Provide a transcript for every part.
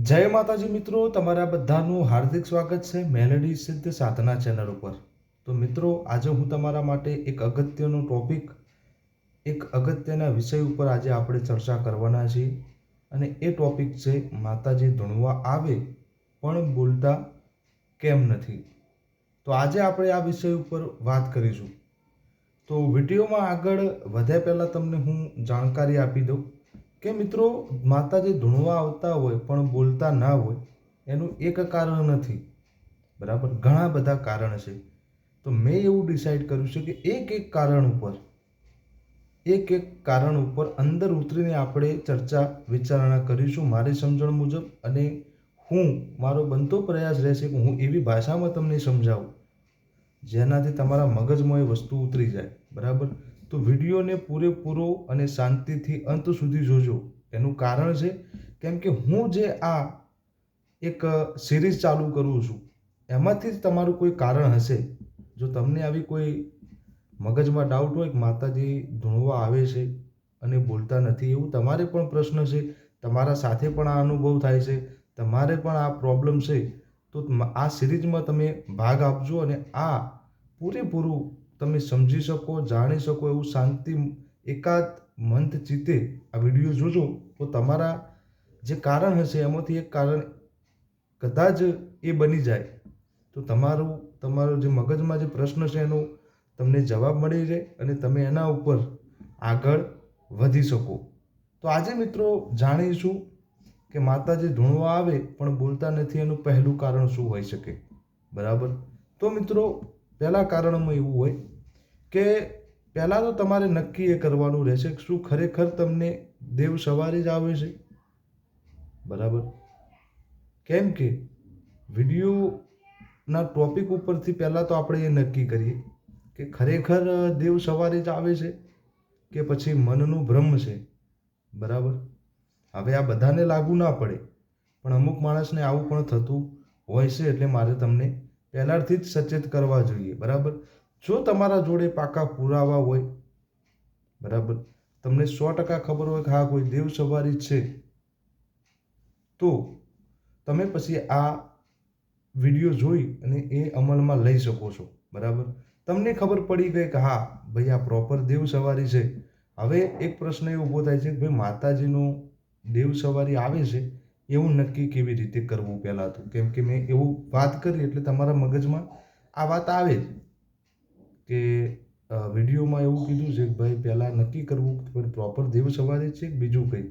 જય માતાજી મિત્રો, તમારા બધાનું હાર્દિક સ્વાગત છે મેલેડી સિદ્ધ સાધના ચેનલ ઉપર. તો મિત્રો, આજે હું તમારા માટે એક અગત્યનો ટોપિક, એક અગત્યના વિષય ઉપર આજે આપણે ચર્ચા કરવાના છીએ. અને એ ટોપિક છે, માતાજી ધૂણવા આવે પણ બોલતા કેમ નથી? તો આજે આપણે આ વિષય ઉપર વાત કરીશું. તો વિડીયોમાં આગળ વધ્યા પહેલાં તમને હું જાણકારી આપી દઉં. કે મિત્રો, માતાજી ધૂણવા આવતા હોય પણ બોલતા ના હોય, એનું એક કારણ નથી. બરાબર? ઘણા બધા કારણ છે. તો મેં એવું ડિસાઈડ કર્યું છે કે એક એક કારણ ઉપર, એક એક કારણ ઉપર અંદર ઉતરીને આપણે ચર્ચા વિચારણા કરીશું મારી સમજણ મુજબ અને હું, મારો બનતો પ્રયાસ રહેશે કે હું એવી ભાષામાં તમને સમજાવું, જેનાથી તમારા મગજમાં એ વસ્તુ ઉતરી જાય. બરાબર? તો વિડીયોને પૂરેપૂરો અને શાંતિથી અંત સુધી જોજો. એનું કારણ છે કેમ કે હું જે આ એક સિરીઝ ચાલુ કરું છું, એમાંથી જ તમારું કોઈ કારણ હશે. જો તમને આવી કોઈ મગજમાં ડાઉટ હોય કે માતાજી ધૂણવા આવે છે અને બોલતા નથી, એવું તમારે પણ પ્રશ્ન છે, તમારા સાથે પણ આ અનુભવ થાય છે, તમારે પણ આ પ્રોબ્લેમ છે, તો આ સિરીઝમાં તમે ભાગ આપજો અને આ પૂરેપૂરું તમે સમજી શકો, જાણી શકો એવું શાંતિ એકાદ મંત ચિત્તે આ વીડિયો જોજો, તો તમારા જે કારણ હશે એમાંથી એક કારણ કદાચ એ બની જાય. તો તમારું, તમારો જે મગજમાં જે પ્રશ્ન છે એનો તમને જવાબ મળી રહે અને તમે એના ઉપર આગળ વધી શકો. તો આજે મિત્રો જાણીશું કે માતાજી ધૂણવા આવે પણ બોલતા નથી એનું પહેલું કારણ શું હોઈ શકે? બરાબર? તો મિત્રો, પહેલાં કારણમાં એવું હોય કે પહેલાં તો તમારે નક્કી એ કરવાનું રહેશે શું ખરેખર તમને દેવ સવારે જ આવે છે? બરાબર? કેમ કે વિડીયોના ટોપિક ઉપરથી પહેલાં તો આપણે એ નક્કી કરીએ કે ખરેખર દેવ સવારે જ આવે છે કે પછી મનનું ભ્રમ છે? બરાબર? હવે આ બધાને લાગુ ના પડે. પણ અમુક માણસને આવું પણ થતું હોય છે એટલે મારે તમને પહેલાંથી જ સચેત કરવા જોઈએ. બરાબર? જો તમારા જોડે પાકા પુરાવા હોય, બરાબર, તમને સો ટકા ખબર હોય કે હા, કોઈ દેવ સવારી છે, તો તમે પછી આ વીડિયો જોઈ અને એ અમલમાં લઈ શકો છો, બરાબર? તમને ખબર પડી ગઈ કે હા, ભાઈ આ પ્રોપર દેવ સવારી છે. હવે એક પ્રશ્ન એ ઊભો થાય છે કે ભાઈ માતાજીનું દેવ સવારી આવે છે, એવું નક્કી કેવી રીતે કરવું પહેલાં તો? કેમ કે મેં એવું વાત કરી એટલે તમારા મગજમાં આ વાત આવે જ. કે વિડીયોમાં એવું કીધું છે કે ભાઈ પહેલાં નક્કી કરવું કે પ્રોપર દેવ સવારી છે કે બીજું કંઈ?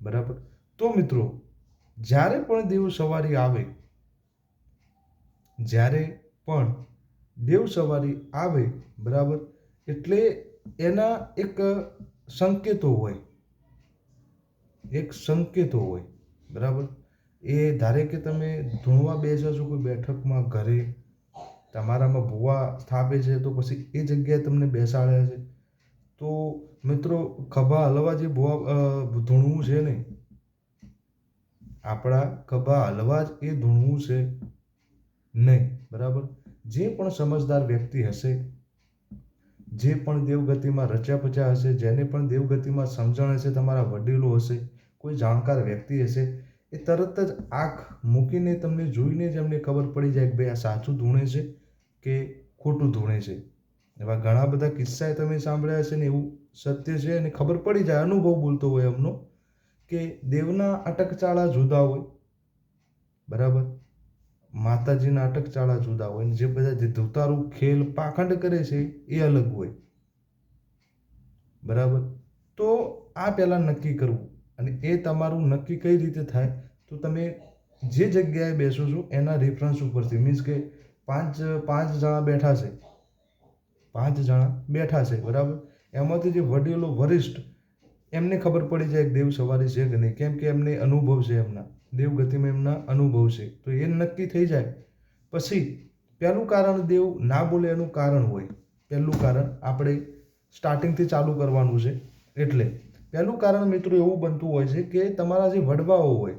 બરાબર? તો મિત્રો, જ્યારે પણ દેવ સવારી આવે, જ્યારે પણ દેવ સવારી આવે, બરાબર? એટલે એના એક સંકેતો હોય. એક સંકેતો હોય. બરાબર? એ ધારે કે તમે ધૂણવા બેસો છો કોઈ બેઠકમાં, ઘરે તમારામાં ભૂવા સ્થાપે છે તો પછી એ જગ્યાએ તમને બેસાડે છે. તો મિત્રો, ખભા હલવા જે ભૂવા ધૂણવું છે ને, આપણા ખભા હલવા જ એ ધૂણવું છે નહીં બરાબર? જે પણ સમજદાર વ્યક્તિ હશે, જે પણ દેવગતિમાં રચ્યા પચ્યા હશે, જેને પણ દેવગતિમાં સમજણ હશે, તમારા વડીલો હશે, કોઈ જાણકાર વ્યક્તિ હશે, એ તરત જ આંખ મૂકીને તમને જોઈને જ એમને ખબર પડી જાય કે ભાઈ આ સાચું ધૂણે છે. કે ખોટું ધૂણે છે. એવા ઘણા બધા કિસ્સા તમે સાંભળ્યા હશે ને એવું સત્ય છે અને ખબર પડી જાય, અનુભવ બોલતો હોય એમનો, કે દેવના અટકચાળા જુદા હોય. બરાબર? માતાજીના અટકચાળા જુદા હોય જે બધા જે ધુતારું ખેલ પાખંડ કરે છે એ અલગ હોય. બરાબર? તો આ પહેલાં નક્કી કરવું અને એ તમારું નક્કી કઈ રીતે થાય? તો તમે જે જગ્યાએ બેસો છો એના રેફરન્સ ઉપરથી મીન્સ કે પાંચ પાંચ જણા બેઠા છે. પાંચ જણા બેઠા છે, બરાબર? એમાંથી જે વડીલો વરિષ્ઠ, એમને ખબર પડી જાય દેવ સવારી છે કે નહીં. કેમ કે એમને અનુભવ છે એમના. દેવગતિમાં એમના અનુભવ છે. તો એ નક્કી થઈ જાય. પછી, પહેલું કારણ દેવ ના બોલે એનું કારણ હોય. પહેલું કારણ આપણે સ્ટાર્ટિંગથી ચાલુ કરવાનું છે. એટલે, પહેલું કારણ મિત્રો એવું બનતું હોય છે કે તમારા જે વડવાઓ હોય,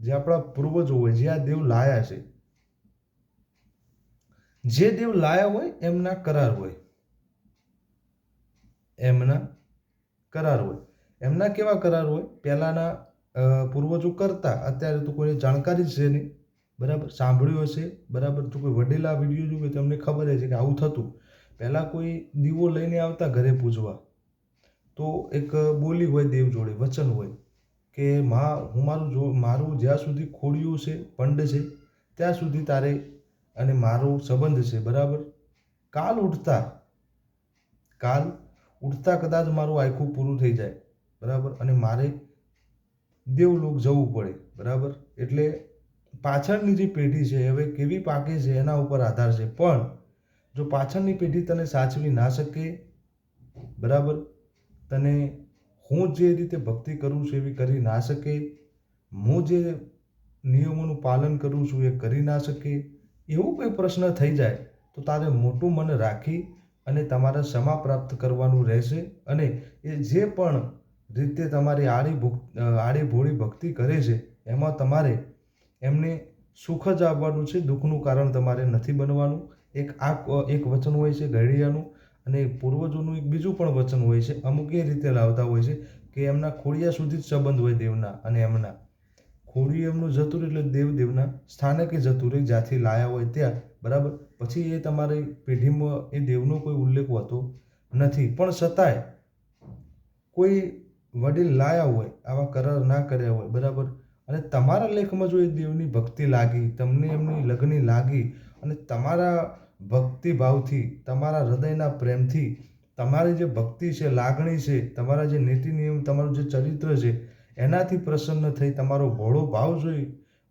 જે આપણા પૂર્વજો હોય, જે આ દેવ લાયા છે જે દેવ લાયા હોય, એમના કરાર હોય. એમના કરાર હોય. એમના કેવા કરાર હોય? પહેલાંના પૂર્વજો કરતા. અત્યારે તો કોઈને જાણકારી છે નહીં. બરાબર? સાંભળ્યું હશે. બરાબર? તો કોઈ વડેલા વીડિયો જોવે તમને ખબર જ છે કે આવું થતું. પહેલાં કોઈ દીવો લઈને આવતા ઘરે પૂજવા. તો એક બોલી હોય દેવ જોડે, વચન હોય કે, માં, હું મારું જો, મારું જ્યાં સુધી ખોડિયું છે, પંડ છે, ત્યાં સુધી તારે અને મારો સંબંધ છે, બરાબર? કાલ ઉઠતા કાલ ઉઠતા કદાચ મારું આખું પૂરું થઈ જાય, બરાબર? અને મારે દેવલોક જવું પડે, બરાબર? એટલે પાછળની જે પેઢી છે, હવે કેવી પાકે છે, એના ઉપર આધાર છે. પણ જો પાછળની પેઢી તને સાચવી ના શકે, બરાબર? તને હું જે રીતે ભક્તિ કરું છું એવી કરી ના શકે, હું જે નિયમોનું પાલન કરું છું એ કરી ના શકે એવું કોઈ પ્રશ્ન થઈ જાય, તો તારે મોટું મન રાખી અને તમારે ક્ષમા પ્રાપ્ત કરવાનું રહેશે અને એ જે પણ રીતે તમારી આડી ભુક, આડી ભોળી ભક્તિ કરે છે, એમાં તમારે એમને સુખ જ આપવાનું છે, દુઃખનું કારણ તમારે નથી બનવાનું. એક આ એક વચન હોય છે ઘડિયાનું અને પૂર્વજોનું એક બીજું પણ વચન હોય છે, અમુક એ રીતે લાવતા હોય છે કે એમના ખોડિયા સુધી જ સંબંધ હોય દેવના અને એમના. ખોડિયું એમનું જતું એટલે દેવ દેવના કે જતું જ્યાંથી લાયા હોય ત્યાં. બરાબર? પછી એ તમારી પેઢીમાં એ દેવનો કોઈ ઉલ્લેખ હોતો નથી. પણ છતાંય કોઈ વડીલ લાયા હોય, આવા કરાર ના કર્યા હોય, બરાબર? અને તમારા લેખમાં જો એ દેવની ભક્તિ લાગી, તમને એમની લગ્ન લાગી, અને તમારા ભક્તિભાવથી, તમારા હૃદયના પ્રેમથી, તમારી જે ભક્તિ છે, લાગણી છે, તમારા જે નીતિ નિયમ, તમારું જે ચરિત્ર છે એનાથી પ્રસન્ન થઈ તમારો ભોળો ભાવ જોઈ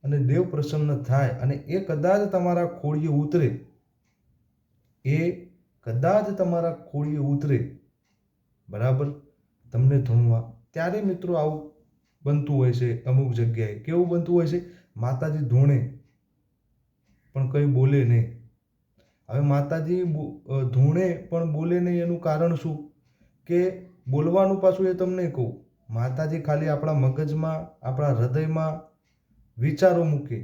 અને દેવ પ્રસન્ન થાય અને એ કદાચ તમારા ખોળીએ ઉતરે. એ કદાચ તમારા ખોળીએ ઉતરે. બરાબર? તમને ધૂણવા. ત્યારે મિત્રો આવું બનતું હોય છે અમુક જગ્યાએ. કેવું બનતું હોય છે? માતાજી ધૂણે. પણ કંઈ બોલે નહીં. હવે માતાજી ધૂણે પણ બોલે નહીં એનું કારણ શું? કે બોલવાનું પાછું એ તમને કહું. માતાજી ખાલી આપણા મગજમાં, આપણા હૃદયમાં વિચારો મૂકે.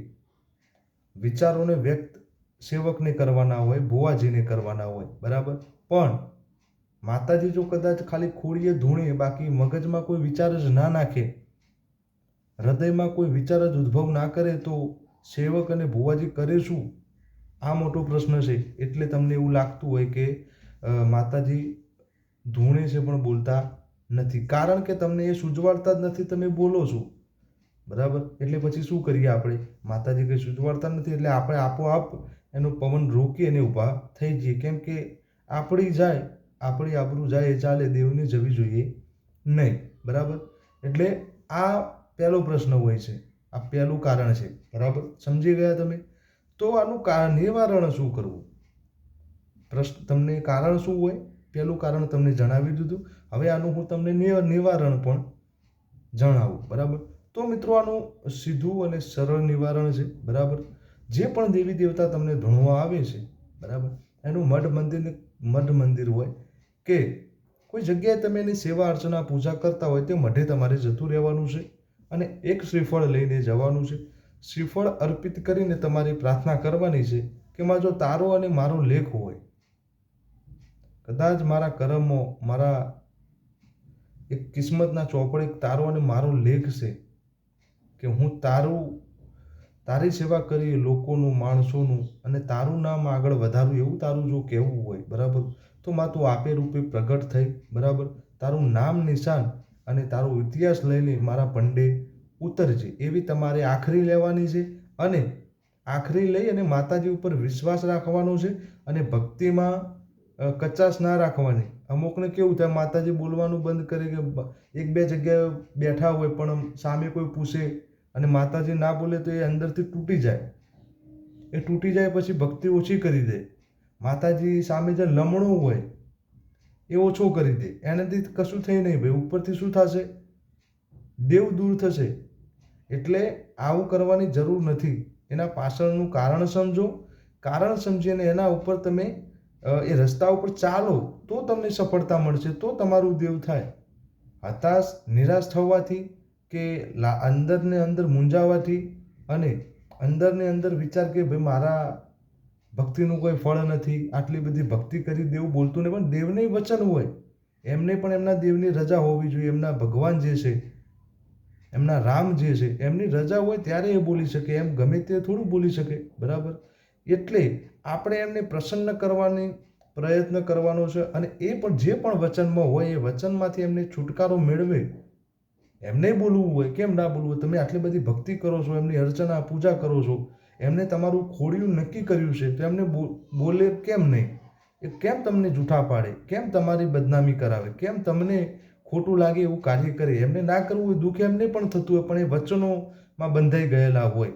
વિચારોને વ્યક્ત સેવકને કરવાના હોય, ભુવાજીને કરવાના હોય, બરાબર? પણ માતાજી જો કદાચ ખાલી ખોડીએ ધૂણે, બાકી મગજમાં કોઈ વિચાર જ ના નાખે, હૃદયમાં કોઈ વિચાર જ ઉદ્ભવ ના કરે, તો સેવક અને ભુવાજી કરે શું? આ મોટો પ્રશ્ન છે. એટલે તમને એવું લાગતું હોય કે માતાજી ધૂણે છે પણ બોલતા નથી. કારણ કે તમને એ સૂજવાડતા જ નથી, તમે બોલો છો. બરાબર? એટલે પછી શું કરીએ આપણે? માતાજી કંઈ સૂજવાડતા નથી, એટલે આપણે આપોઆપ એનો પવન રોકી અને ઊભા થઈ જઈએ. કેમ કે આપણી જાય, આપણી આબરૂ જાય એ ચાલે, દેવને જવી જોઈએ નહીં. બરાબર? એટલે આ પહેલો પ્રશ્ન હોય છે. આ પહેલું કારણ છે. બરાબર? સમજી ગયા તમે? તો આનું નિવારણ શું કરવું? પ્રશ્ન, તમને કારણ શું હોય? પહેલું કારણ તમને જણાવી દીધું. હવે આનું હું તમને નિવારણ પણ જણાવું, બરાબર? તો મિત્રો, આનું સીધું અને સરળ નિવારણ છે, બરાબર? જે પણ દેવી દેવતા તમને ભણવા આવે છે, બરાબર? એનું મઢ મંદિર મઢ મંદિર હોય કે કોઈ જગ્યાએ તમે એની સેવા અર્ચના પૂજા કરતા હોય તે મઢે તમારે જતું રહેવાનું છે અને એક શ્રીફળ લઈને જવાનું છે. શ્રીફળ અર્પિત કરીને તમારી પ્રાર્થના કરવાની છે કે માં જો તારો અને મારો લેખ હોય કદાચ મારા કર્મો, મારા એક કિસ્મતના ચોપડે તારો અને મારો લેખ છે કે હું તારું, તારી સેવા કરી લોકોનું, માણસોનું અને તારું નામ આગળ વધારું એવું તારું જો કહેવું હોય, બરાબર? તો માં તું આપે રૂપે પ્રગટ થઈ, બરાબર? તારું નામ નિશાન અને તારો ઇતિહાસ લઈને મારા પંડે ઉતરજે. એવી તમારે આખરી લેવાની છે અને આખરી લઈ અને માતાજી ઉપર વિશ્વાસ રાખવાનો છે અને ભક્તિમાં કચાશ ના રાખવાની. અમુકને કેવું થાય, માતાજી બોલવાનું બંધ કરે કે એક બે જગ્યાએ બેઠા હોય, પણ સામે કોઈ પૂછે અને માતાજી ના બોલે તો એ અંદરથી તૂટી જાય. એ તૂટી જાય પછી ભક્તિ ઓછી કરી દે. માતાજી સામે જે લમણો હોય, એ ઓછો કરી દે. એનાથી કશું થઈ નહીં ભાઈ, ઉપરથી શું થશે? દેવ દૂર થશે. એટલે આવું કરવાની જરૂર નથી. એના પાછળનું કારણ સમજો. કારણ સમજીને એના ઉપર તમે એ રસ્તા ઉપર ચાલો, તો તમને સફળતા મળશે, તો તમારું દેવ થાય. હતાશ, નિરાશ થવાથી કે લા, અંદરને અંદર મૂંઝાવાથી અને અંદરને અંદર વિચાર કે ભાઈ મારા ભક્તિનું કોઈ ફળ નથી, આટલી બધી ભક્તિ કરી દેવું બોલતું નહીં, પણ દેવને વચન હોય. એમને પણ એમના દેવની રજા હોવી જોઈએ, એમના ભગવાન જે છે, એમના રામ જે છે, એમની રજા હોય ત્યારે એ બોલી શકે, એમ ગમે તે થોડું બોલી શકે, બરાબર? એટલે આપણે એમને પ્રસન્ન કરવાની પ્રયત્ન કરવાનો છે અને એ પણ જે પણ વચનમાં હોય, એ વચનમાંથી એમને છુટકારો મેળવે. એમને બોલવું હોય, કેમ ના બોલવું હોય, તમે આટલી બધી ભક્તિ કરો છો, એમની અર્ચના, પૂજા કરો છો, એમને તમારું ખોડિયું નક્કી કર્યું છે, તો એમને બોલે કેમ નહીં? એ કેમ તમને જૂઠા પાડે? કેમ તમારી બદનામી કરાવે? કેમ તમને ખોટું લાગે એવું કાર્ય કરે? એમને ના કરવું હોય, દુઃખ એમને પણ થતું હોય, પણ એ વચનોમાં બંધાઈ ગયેલા હોય.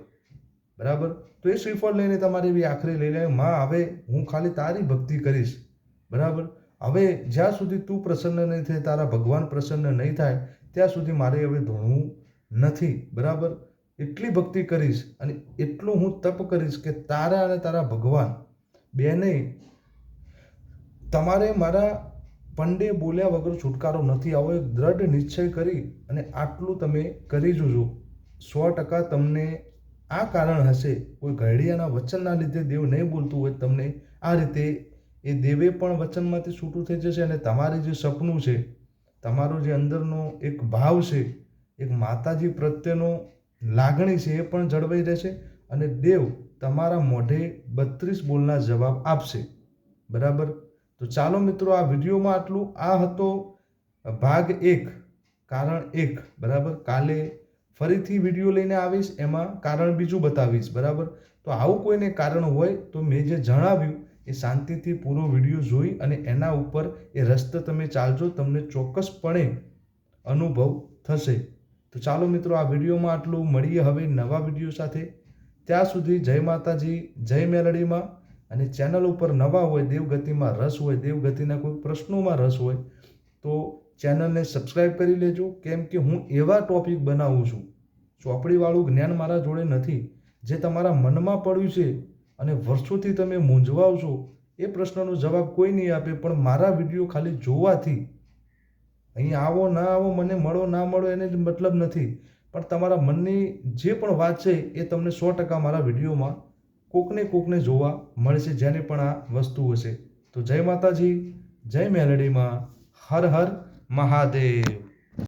બરાબર? તો એ શ્રીફળ લઈને તમારે એવી આખરી લઈ લે માં, હવે હું ખાલી તારી ભક્તિ કરીશ. બરાબર? હવે જ્યાં સુધી તું પ્રસન્ન નહીં થાય, તારા ભગવાન પ્રસન્ન નહીં થાય, ત્યાં સુધી મારે હવે ધોણવું નથી. બરાબર? એટલી ભક્તિ કરીશ અને એટલું હું તપ કરીશ કે તારા અને તારા ભગવાન બેને તમારે મારા પંડે બોલ્યા વગર છુટકારો નથી. આવો એક દ્રઢ નિશ્ચય કરી અને આટલું તમે કરી જોજો. સો ટકા તમને આ કારણ હશે. કોઈ ઘડિયાના વચનના લીધે દેવ નહીં બોલતું હોય તમને, આ રીતે એ દેવે પણ વચનમાંથી છૂટું થઈ જશે અને તમારી જે સપનું છે, તમારો જે અંદરનો એક ભાવ છે, એક માતાજી પ્રત્યેનો લાગણી છે એ પણ જળવાઈ રહેશે અને દેવ તમારા મોઢે બત્રીસ બોલના જવાબ આપશે. બરાબર? તો ચાલો મિત્રો, આ વિડીયોમાં આટલું. આ હતો ભાગ એક, કારણ એક. બરાબર? કાલે ફરીથી વીડિયો લઈને આવીશ, એમાં કારણ બીજું બતાવીશ, બરાબર? તો આવું કોઈને કારણ હોય તો મેં જે જણાવ્યું એ શાંતિથી પૂરો વીડિયો જોઈ અને એના ઉપર એ રસ્તો તમે ચાલજો, તમને ચોક્કસપણે અનુભવ થશે. તો ચાલો મિત્રો, આ વિડીયોમાં આટલું. મળીએ હવે નવા વીડિયો સાથે. ત્યાં સુધી જય માતાજી, જય મેલડીમાં. અને ચેનલ ઉપર નવા હોય, દેવગતિમાં રસ હોય, દેવગતિના કોઈ પ્રશ્નોમાં રસ હોય, તો ચેનલને સબસ્ક્રાઈબ કરી લેજો. કેમ કે હું એવા ટોપિક બનાવું છું ચોપડીવાળું જ્ઞાન મારા જોડે નથી, જે તમારા મનમાં પડ્યું છે અને વર્ષોથી તમે મૂંઝવાઓ છો, એ પ્રશ્નનો જવાબ કોઈ નહીં આપે, પણ મારા વીડિયો ખાલી જોવાથી. અહીં આવો, ના આવો, મને મળો, ના મળો, એને જ મતલબ નથી. પણ તમારા મનની જે પણ વાત છે, એ તમને સો ટકા મારા વિડીયોમાં કોકને કોકને જોવા મળશે, જેને પણ આ વસ્તુ હશે. તો જય માતાજી, જય મેલડીમાં, હર હર. Mahadev.